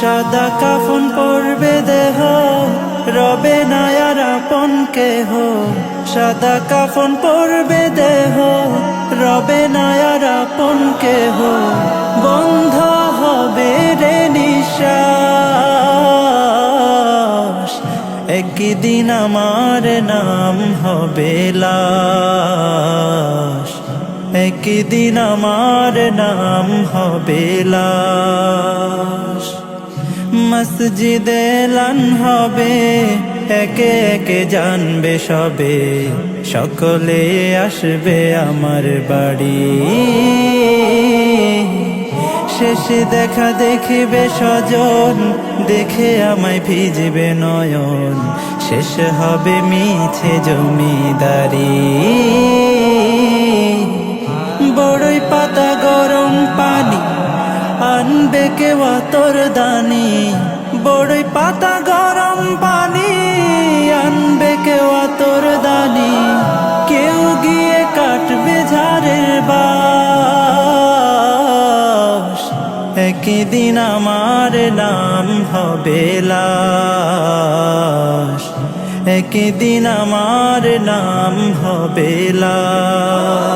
সাদা কাফন পরবে দেহ। রবে নায়ার আপন কেহ। সাদা কাফন পরবে দেহ। রবে নায়ার আপন কেহ। বন্ধ হবে রে নিশ্বাস। একদিন আমার নাম হবে লাশ। একদিন আমার নাম হবে লাশ। মসজিদে লান হবে। একে একে জানবে সবে। সকলে আসবে আমার বাড়ি। শেষে দেখা দেখিবে স্বজন, দেখে আমায় ভিজবে নয়ন। শেষ হবে মিছে জমিদারি। কেউ তোর দানি, বড়ই পাতা গরম পানি, আনবে কেউ তোর দানি, কেউ গিয়ে কাটবে ঝাড়ের বাস। একদিন আমার নাম হবে লাশ। একদিন আমার নাম হবে লাশ।